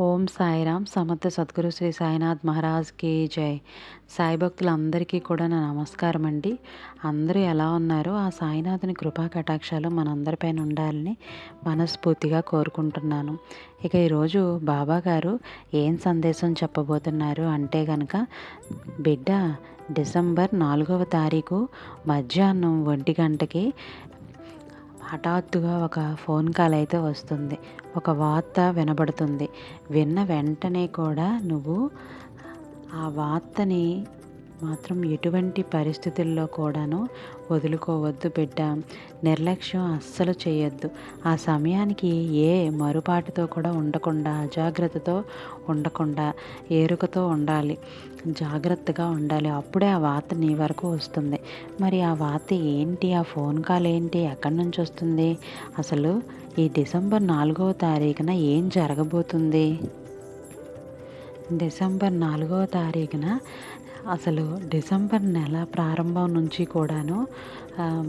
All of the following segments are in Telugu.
ఓం సాయిరామ్. సమర్థ సద్గురు శ్రీ సాయినాథ్ మహారాజ్కి జై. సాయి భక్తులందరికీ కూడా నా నమస్కారం అండి. అందరూ ఎలా ఉన్నారో ఆ సాయినాథుని కృపా కటాక్షాలు మనందరిపైన ఉండాలని మనస్ఫూర్తిగా కోరుకుంటున్నాను. ఇక ఈరోజు బాబా గారు ఏం సందేశం చెప్పబోతున్నారు అంటే కనుక బిడ్డ డిసెంబర్ నాలుగవ తారీఖు మధ్యాహ్నం ఒంటి గంటకి హఠాత్తుగా ఒక ఫోన్ కాల్ అయితే వస్తుంది. ఒక వార్త వినబడుతుంది. విన్న వెంటనే కూడా నువ్వు ఆ వార్తని మాత్రం ఎటువంటి పరిస్థితుల్లో కూడాను వదులుకోవద్దు బిడ్డ. నిర్లక్ష్యం అస్సలు చేయొద్దు. ఆ సమయానికి ఏ మరుపాటుతో కూడా ఉండకుండా అజాగ్రత్తతో ఉండకుండా ఏరుకతో ఉండాలి. జాగ్రత్తగా ఉండాలి. అప్పుడే ఆ వార్త నీ వరకు వస్తుంది. మరి ఆ వార్త ఏంటి? ఆ ఫోన్ కాల్ ఏంటి? ఎక్కడి నుంచి వస్తుంది? అసలు ఈ డిసెంబర్ నాలుగవ తారీఖున ఏం జరగబోతుంది? డిసెంబర్ నాలుగవ తారీఖున అసలు డిసెంబర్ నెల ప్రారంభం నుంచి కూడాను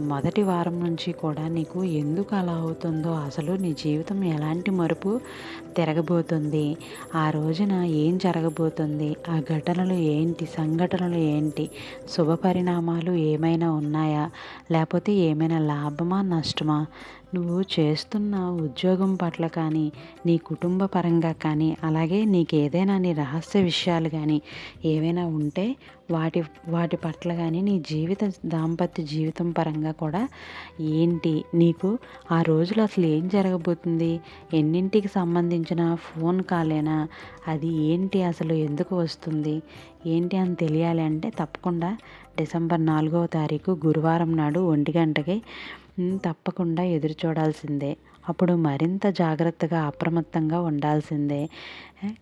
మొదటి వారం నుంచి కూడా నీకు ఎందుకు అలా అవుతుందో అసలు నీ జీవితం ఎలాంటి మరుపు తిరగబోతుంది ఆ రోజున ఏం జరగబోతుంది ఆ ఘటనలు ఏంటి సంఘటనలు ఏంటి శుభ పరిణామాలు ఏమైనా ఉన్నాయా లేకపోతే ఏమైనా లాభమా నష్టమా? నువ్వు చేస్తున్న ఉద్యోగం పట్ల కానీ నీ కుటుంబ పరంగా కానీ అలాగే నీకు ఏదైనా నీ రహస్య విషయాలు కానీ ఏవైనా ఉంటే వాటి వాటి పట్ల కానీ నీ జీవిత దాంపత్య జీవితం పరంగా కూడా ఏంటి? నీకు ఆ రోజులు అసలు ఏం జరగబోతుంది? ఎన్నింటికి సంబంధించిన ఫోన్ కాలేనా? అది ఏంటి అసలు ఎందుకు వస్తుంది? ఏంటి అని తెలియాలి అంటే తప్పకుండా డిసెంబర్ నాలుగవ తారీఖు గురువారం నాడు ఒంటి గంటకి తప్పకుండా ఎదురు చూడాల్సిందే. అప్పుడు మరింత జాగ్రత్తగా అప్రమత్తంగా ఉండాల్సిందే.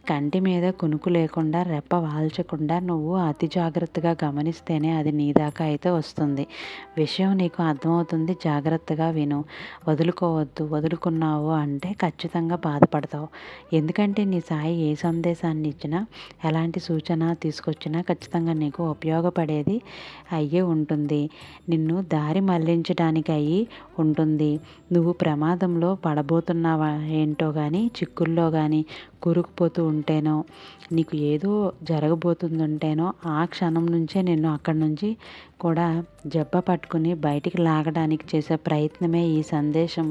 కంటి మీద కునుకు లేకుండా రెప్ప వాల్చకుండా నువ్వు అతి జాగ్రత్తగా గమనిస్తేనే అది నీ దాకా అయితే వస్తుంది. విషయం నీకు అర్థమవుతుంది జాగ్రత్తగా విను. వదులుకోవద్దు వదులుకున్నావు అంటే ఖచ్చితంగా బాధపడతావు. ఎందుకంటే నీ సాయి ఏ సందేశాన్ని ఇచ్చినా ఎలాంటి సూచన తీసుకొచ్చినా ఖచ్చితంగా నీకు ఉపయోగపడేది అయ్యే ఉంటుంది. నిన్ను దారి మళ్ళించడానికి అయ్యి ఉంటుంది. నువ్వు ప్రమాదంలో పడబోతున్నావా ఏంటో కానీ చిక్కుల్లో కానీ వెళ్ళిపోతూ ఉంటేనో నీకు ఏదో జరగబోతుందంటేనో ఆ క్షణం నుంచే నిన్ను అక్కడి నుంచి కూడా జబ్బ పట్టుకుని బయటికి లాగడానికి చేసే ప్రయత్నమే ఈ సందేశం.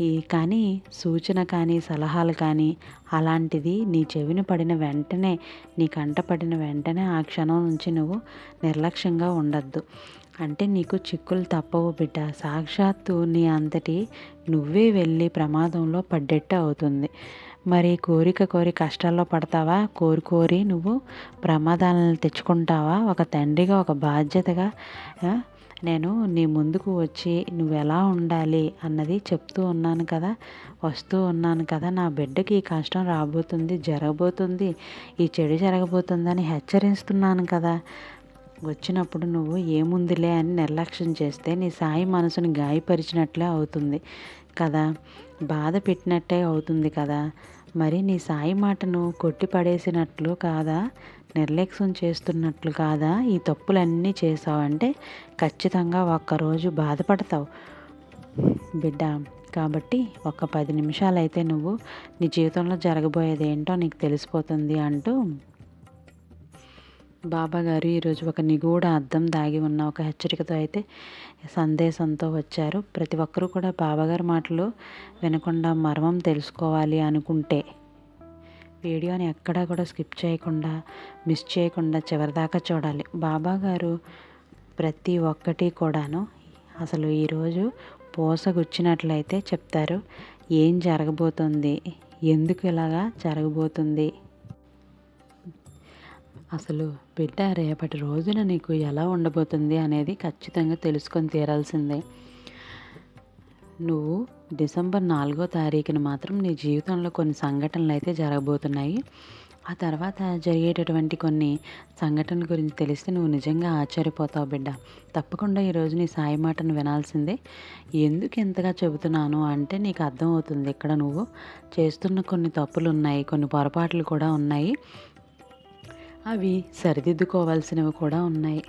ఈ కానీ సూచన కానీ సలహాలు కానీ అలాంటిది నీ చెవిని పడిన వెంటనే నీ కంట పడిన వెంటనే ఆ క్షణం నుంచి నువ్వు నిర్లక్ష్యంగా ఉండద్దు. అంటే నీకు చిక్కులు తప్పవు బిడ్డ. సాక్షాత్తు నీ అంతటి నువ్వే వెళ్ళి ప్రమాదంలో పడ్డట్టు అవుతుంది. మరి కోరిక కోరి కష్టాల్లో పడతావా? కోరి కోరి నువ్వు ప్రమాదాలను తెచ్చుకుంటావా? ఒక తండ్రిగా ఒక బాధ్యతగా నేను నీ ముందుకు వచ్చి నువ్వు ఎలా ఉండాలి అన్నది చెప్తూ ఉన్నాను కదా వస్తూ ఉన్నాను కదా. నా బిడ్డకి ఈ కష్టం రాబోతుంది జరగబోతుంది ఈ చెడు జరగబోతుందని హెచ్చరిస్తున్నాను కదా. వచ్చినప్పుడు నువ్వు ఏముందిలే అని నిర్లక్ష్యం చేస్తే నీ సాయి మనసుని గాయపరిచినట్లే అవుతుంది కదా? బాధ పెట్టినట్టే అవుతుంది కదా? మరి నీ సాయి మాటను కొట్టి పడేసినట్లు కాదా? నిర్లక్ష్యం చేస్తున్నట్లు కాదా? ఈ తప్పులన్నీ చేసావంటే ఖచ్చితంగా ఒక్కరోజు బాధపడతావు. బిడ్డ కాబట్టి ఒక పది నిమిషాలు అయితే నువ్వు నీ జీవితంలో జరగబోయేది ఏంటో నీకు తెలిసిపోతుంది అంటూ బాబా గారు ఈరోజు ఒక నిగూఢ అర్థం దాగి ఉన్న ఒక హెచ్చరికతో అయితే సందేశంతో వచ్చారు. ప్రతి ఒక్కరూ కూడా బాబాగారి మాటలు వినకుండా మర్మం తెలుసుకోవాలి అనుకుంటే వీడియోని ఎక్కడా కూడా స్కిప్ చేయకుండా మిస్ చేయకుండా చివరిదాకా చూడాలి. బాబా గారు ప్రతి ఒక్కటి కూడాను అసలు ఈరోజు పోసగుచ్చినట్లయితే చెప్తారు. ఏం జరగబోతుంది? ఎందుకు ఇలాగా జరగబోతుంది? అసలు బిడ్డ రేపటి రోజున నీకు ఎలా ఉండబోతుంది అనేది ఖచ్చితంగా తెలుసుకొని తీరాల్సిందే. నువ్వు డిసెంబర్ నాలుగో తారీఖున మాత్రం నీ జీవితంలో కొన్ని సంఘటనలు అయితే జరగబోతున్నాయి. ఆ తర్వాత జరిగేటటువంటి కొన్ని సంఘటనల గురించి తెలిస్తే నువ్వు నిజంగా ఆశ్చర్యపోతావు బిడ్డ. తప్పకుండా ఈరోజు నీ సాయి మాటను వినాల్సిందే. ఎందుకు ఎంతగా చెబుతున్నాను అంటే నీకు అర్థమవుతుంది. ఇక్కడ నువ్వు చేస్తున్న కొన్ని తప్పులు ఉన్నాయి కొన్ని పొరపాట్లు కూడా ఉన్నాయి. అవి సరిదిద్దుకోవాల్సినవి కూడా ఉన్నాయి.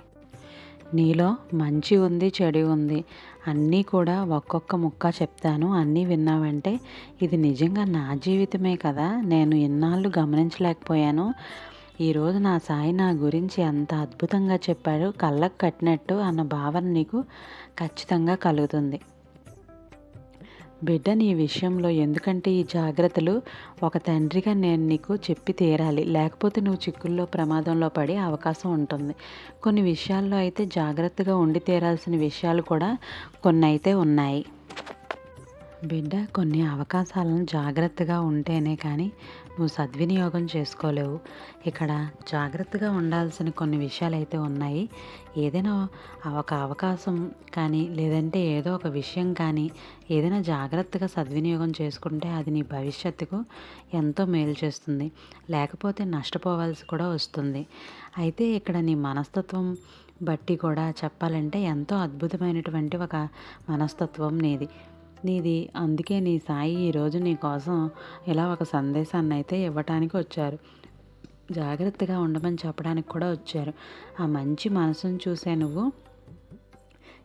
నీలో మంచి ఉంది చెడు ఉంది అన్నీ కూడా ఒక్కొక్క ముక్క చెప్తాను అన్నీ విన్నావంటే ఇది నిజంగా నా జీవితమే కదా నేను ఎన్నాళ్ళు గమనించలేకపోయాను. ఈరోజు నా సాయి నా గురించి అంత అద్భుతంగా చెప్పాడు కళ్ళకు కట్టినట్టు అన్న భావన నీకు ఖచ్చితంగా కలుగుతుంది. బిడ్డ నీ విషయంలో ఎందుకంటే ఈ జాగ్రత్తలు ఒక తండ్రిగా నేను నీకు చెప్పి తీరాలి. లేకపోతే నువ్వు చిక్కుల్లో ప్రమాదంలో పడే అవకాశం ఉంటుంది. కొన్ని విషయాల్లో అయితే జాగ్రత్తగా ఉండి తీరాల్సిన విషయాలు కూడా కొన్ని అయితే ఉన్నాయి. బిడ్డ కొన్ని అవకాశాలను జాగ్రత్తగా ఉంటేనే కానీ నువ్వు సద్వినియోగం చేసుకోలేవు. ఇక్కడ జాగ్రత్తగా ఉండాల్సిన కొన్ని విషయాలు అయితే ఉన్నాయి. ఏదైనా ఒక అవకాశం కానీ లేదంటే ఏదో ఒక విషయం కానీ ఏదైనా జాగ్రత్తగా సద్వినియోగం చేసుకుంటే అది నీ భవిష్యత్తుకు ఎంతో మేలు చేస్తుంది. లేకపోతే నష్టపోవాల్సి కూడా వస్తుంది. అయితే ఇక్కడ నీ మనస్తత్వం బట్టి కూడా చెప్పాలంటే ఎంతో అద్భుతమైనటువంటి ఒక మనస్తత్వం నీది. నీది అందుకే నీ సాయి ఈరోజు నీ కోసం ఇలా ఒక సందేశాన్ని అయితే ఇవ్వటానికి వచ్చారు. జాగ్రత్తగా ఉండమని చెప్పడానికి కూడా వచ్చారు. ఆ మంచి మనసును చూసే నువ్వు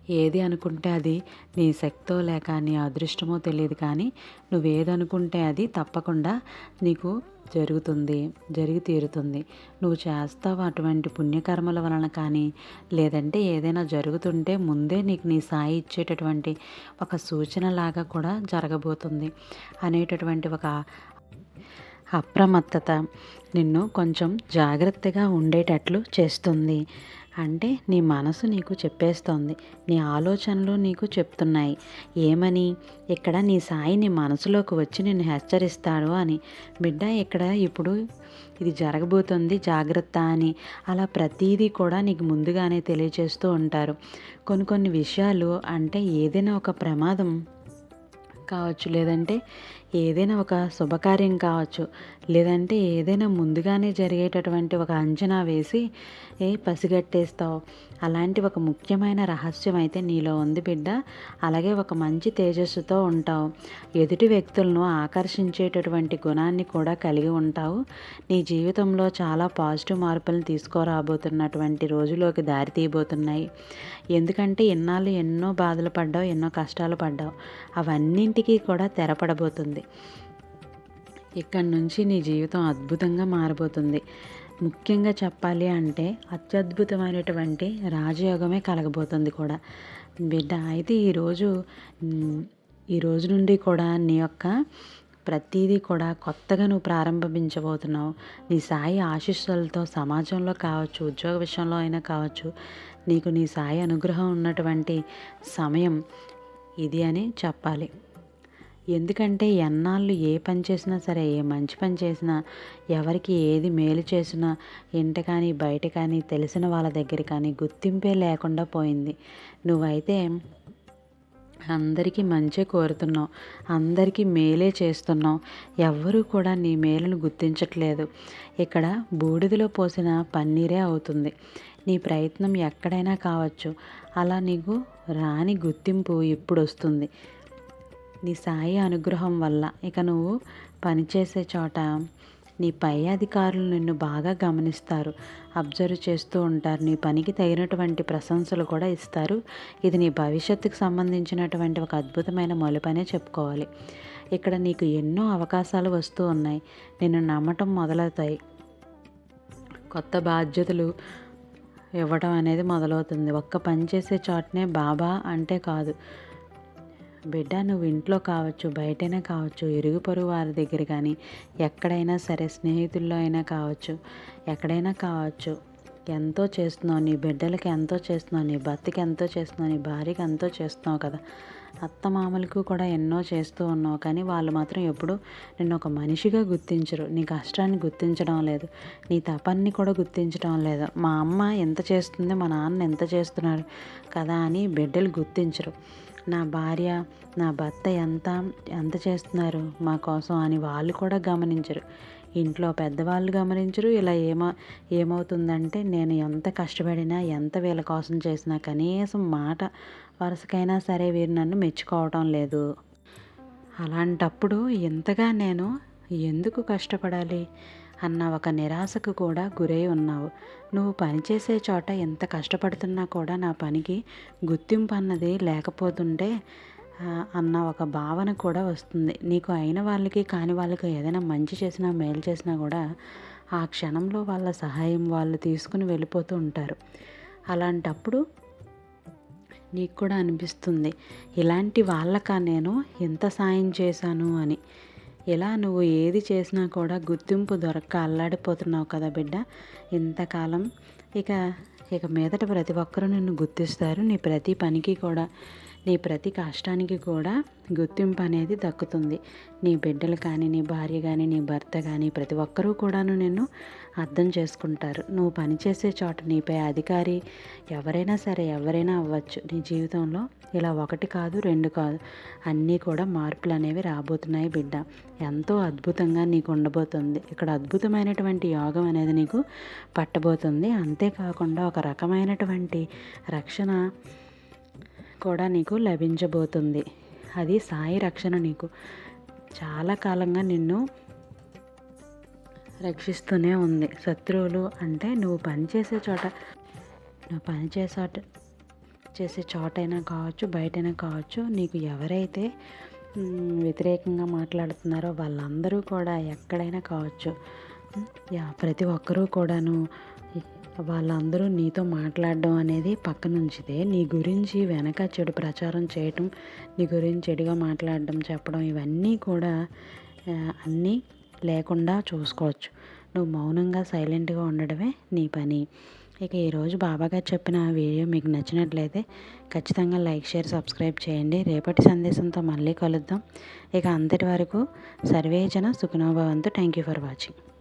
ఏది అనుకుంటే అది నీ శక్తో లేక నీ అదృష్టమో తెలియదు కానీ నువ్వేదనుకుంటే అది తప్పకుండా నీకు జరుగుతుంది జరిగి తీరుతుంది. నువ్వు చేస్తావు అటువంటి పుణ్యకర్మల వలన కానీ లేదంటే ఏదైనా జరుగుతుంటే ముందే నీకు నీ సాయి ఇచ్చేటటువంటి ఒక సూచనలాగా కూడా జరగబోతుంది అనేటటువంటి ఒక అప్రమత్తత నిన్ను కొంచెం జాగ్రత్తగా ఉండేటట్లు చేస్తుంది. అంటే నీ మనసు నీకు చెప్పేస్తోంది. నీ ఆలోచనలు నీకు చెప్తున్నాయి. ఏమని? ఇక్కడ నీ సాయి నీ మనసులోకి వచ్చి నిన్ను హెచ్చరిస్తాడు అని. బిడ్డ ఇక్కడ ఇప్పుడు ఇది జరగబోతుంది జాగ్రత్త అని. అలా ప్రతీదీ కూడా నీకు ముందుగానే తెలియచేస్తూ ఉంటారు. కొన్ని కొన్ని విషయాలు అంటే ఏదైనా ఒక ప్రమాదం కావచ్చు లేదంటే ఏదైనా ఒక శుభకార్యం కావచ్చు లేదంటే ఏదైనా ముందుగానే జరిగేటటువంటి ఒక అంచనా వేసి ఏ పసిగట్టేస్తావు? అలాంటి ఒక ముఖ్యమైన రహస్యం అయితే నీలో ఉంది బిడ్డ. అలాగే ఒక మంచి తేజస్సుతో ఉంటావు. ఎదుటి వ్యక్తులను ఆకర్షించేటటువంటి గుణాన్ని కూడా కలిగి ఉంటావు. నీ జీవితంలో చాలా పాజిటివ్ మార్పులను తీసుకురాబోతున్నటువంటి రోజులోకి దారి తీయబోతున్నాయి. ఎందుకంటే ఇన్నాళ్ళు ఎన్నో బాధలు పడ్డావు ఎన్నో కష్టాలు పడ్డావు. అవన్నింటికీ కూడా తెరపడబోతుంది. ఇక్కడి నుంచి నీ జీవితం అద్భుతంగా మారబోతుంది. ముఖ్యంగా చెప్పాలి అంటే అత్యద్భుతమైనటువంటి రాజయోగమే కలగబోతుంది కూడా. బిడ్డ అయితే ఈరోజు ఈ రోజు నుండి కూడా నీ యొక్క ప్రతిదీ కూడా కొత్తగా నువ్వు ప్రారంభించబోతున్నావు. నీ సాయి ఆశీస్సులతో సమాజంలో కావచ్చు ఉద్యోగ విషయంలో అయినా కావచ్చు నీకు నీ సాయి అనుగ్రహం ఉన్నటువంటి సమయం ఇది అని చెప్పాలి. ఎందుకంటే ఎన్నాళ్ళు ఏ పని చేసినా సరే ఏ మంచి పని చేసినా ఎవరికి ఏది మేలు చేసినా ఇంట కానీ బయట కానీ తెలిసిన వాళ్ళ దగ్గర కానీ గుర్తింపే లేకుండా పోయింది. నువ్వైతే అందరికీ మంచి కోరుతున్నావు అందరికీ మేలే చేస్తున్నావు. ఎవ్వరూ కూడా నీ మేలును గుర్తించట్లేదు. ఇక్కడ బూడిదలో పోసిన పన్నీరే అవుతుంది. నీ ప్రయత్నం ఎక్కడైనా కావచ్చు. అలా నీకు రాని గుర్తింపు ఇప్పుడు వస్తుంది. నీ సాయి అనుగ్రహం వల్ల. ఇక నువ్వు పనిచేసే చోట నీ పై అధికారులు నిన్ను బాగా గమనిస్తారు. అబ్జర్వ్ చేస్తూ ఉంటారు. నీ పనికి తగినటువంటి ప్రశంసలు కూడా ఇస్తారు. ఇది నీ భవిష్యత్తుకు సంబంధించినటువంటి ఒక అద్భుతమైన మలుపనే చెప్పుకోవాలి. ఇక్కడ నీకు ఎన్నో అవకాశాలు వస్తూ ఉన్నాయి. నిన్ను నమ్మటం మొదలవుతాయి. కొత్త బాధ్యతలు ఇవ్వడం అనేది మొదలవుతుంది. ఒక్క పని చేసే చోటనే బాబా అంటే కాదు. బిడ్డ నువ్వు ఇంట్లో కావచ్చు బయటైనా కావచ్చు ఇరుగు పొరుగు వారి దగ్గర కానీ ఎక్కడైనా సరే స్నేహితుల్లో అయినా కావచ్చు ఎక్కడైనా కావచ్చు ఎంతో చేస్తున్నావు నీ బిడ్డలకి ఎంతో చేస్తున్నావు నీ భర్తకి ఎంతో చేస్తున్నావు నీ భార్యకి ఎంతో చేస్తున్నావు కదా. అత్త మామలకు కూడా ఎన్నో చేస్తూ ఉన్నావు కానీ వాళ్ళు మాత్రం ఎప్పుడూ నిన్ను ఒక మనిషిగా గుర్తించరు. నీ కష్టాన్ని గుర్తించడం లేదు. నీ తపాన్ని కూడా గుర్తించడం లేదు. మా అమ్మ ఎంత చేస్తుంది మా నాన్న ఎంత చేస్తున్నారు కదా అని బిడ్డలు గుర్తించరు. నా భార్య నా భర్త ఎంత ఎంత చేస్తున్నారు మా కోసం అని వాళ్ళు కూడా గమనించరు. ఇంట్లో పెద్దవాళ్ళు గమనించరు. ఇలా ఏమో ఏమవుతుందంటే నేను ఎంత కష్టపడినా ఎంత వీళ్ళ కోసం చేసినా కనీసం మాట వరుసకైనా సరే వీరు నన్ను మెచ్చుకోవటం లేదు. అలాంటప్పుడు ఎంతగా నేను ఎందుకు కష్టపడాలి? అన్న ఒక నిరాశకు కూడా గురై ఉన్నావు. నువ్వు పనిచేసే చోట ఎంత కష్టపడుతున్నా కూడా నా పనికి గుర్తింపు అన్నది లేకపోతుంటే అన్న ఒక భావన కూడా వస్తుంది. నీకు అయిన వాళ్ళకి కాని వాళ్ళకి ఏదైనా మంచి చేసినా మేలు చేసినా కూడా ఆ క్షణంలో వాళ్ళ సహాయం వాళ్ళు తీసుకుని వెళ్ళిపోతూ ఉంటారు. అలాంటప్పుడు నీకు కూడా అనిపిస్తుంది ఇలాంటి వాళ్ళక నేను? ఎంత సాయం చేశాను? అని. ఇలా నువ్వు ఏది చేసినా కూడా గుర్తింపు దొరక్క అల్లాడిపోతున్నావు కదా బిడ్డ. ఇంతకాలం ఇక ఇక మీదట ప్రతి ఒక్కరూ నిన్ను గుర్తిస్తారు. నీ ప్రతి పనికి కూడా నీ ప్రతి కష్టానికి కూడా గుర్తింపు అనేది దక్కుతుంది. నీ బిడ్డలు కానీ నీ భార్య కానీ నీ భర్త కానీ ప్రతి ఒక్కరూ కూడాను నిన్ను అర్థం చేసుకుంటారు. నువ్వు పనిచేసే చోట నీపై అధికారి ఎవరైనా సరే ఎవరైనా అవ్వచ్చు. నీ జీవితంలో ఇలా ఒకటి కాదు రెండు కాదు అన్నీ కూడా మార్పులు అనేవి రాబోతున్నాయి బిడ్డ. ఎంతో అద్భుతంగా నీకు ఉండబోతుంది. ఇక్కడ అద్భుతమైనటువంటి యోగం అనేది నీకు పట్టబోతుంది. అంతేకాకుండా ఒక రకమైనటువంటి రక్షణ కూడా నీకు లభించబోతుంది. అది సాయి రక్షణ నీకు. చాలా కాలంగా నిన్ను రక్షిస్తూనే ఉంది. శత్రువులు అంటే నువ్వు పనిచేసే చోట నువ్వు పనిచేసే చేసే చోటైనా కావచ్చు బయటైనా కావచ్చు నీకు ఎవరైతే వ్యతిరేకంగా మాట్లాడుతున్నారో వాళ్ళందరూ కూడా ఎక్కడైనా కావచ్చు. యా ప్రతి ఒక్కరూ కూడాను వాళ్ళందరూ నీతో మాట్లాడడం అనేది పక్కనుంచితే నీ గురించి వెనక చెడు ప్రచారం చేయటం నీ గురించి చెడుగా మాట్లాడడం చెప్పడం ఇవన్నీ కూడా అన్నీ లేకుండా చూసుకోవచ్చు. నువ్వు మౌనంగా సైలెంట్గా ఉండడమే నీ పని. ఇక ఈరోజు బాబాగారు చెప్పిన వీడియో మీకు నచ్చినట్లయితే ఖచ్చితంగా లైక్ షేర్ సబ్స్క్రైబ్ చేయండి. రేపటి సందేశంతో మళ్ళీ కలుద్దాం. ఇక అంతటి వరకు సర్వేజన సుఖనోభవంతు. Thank you for watching.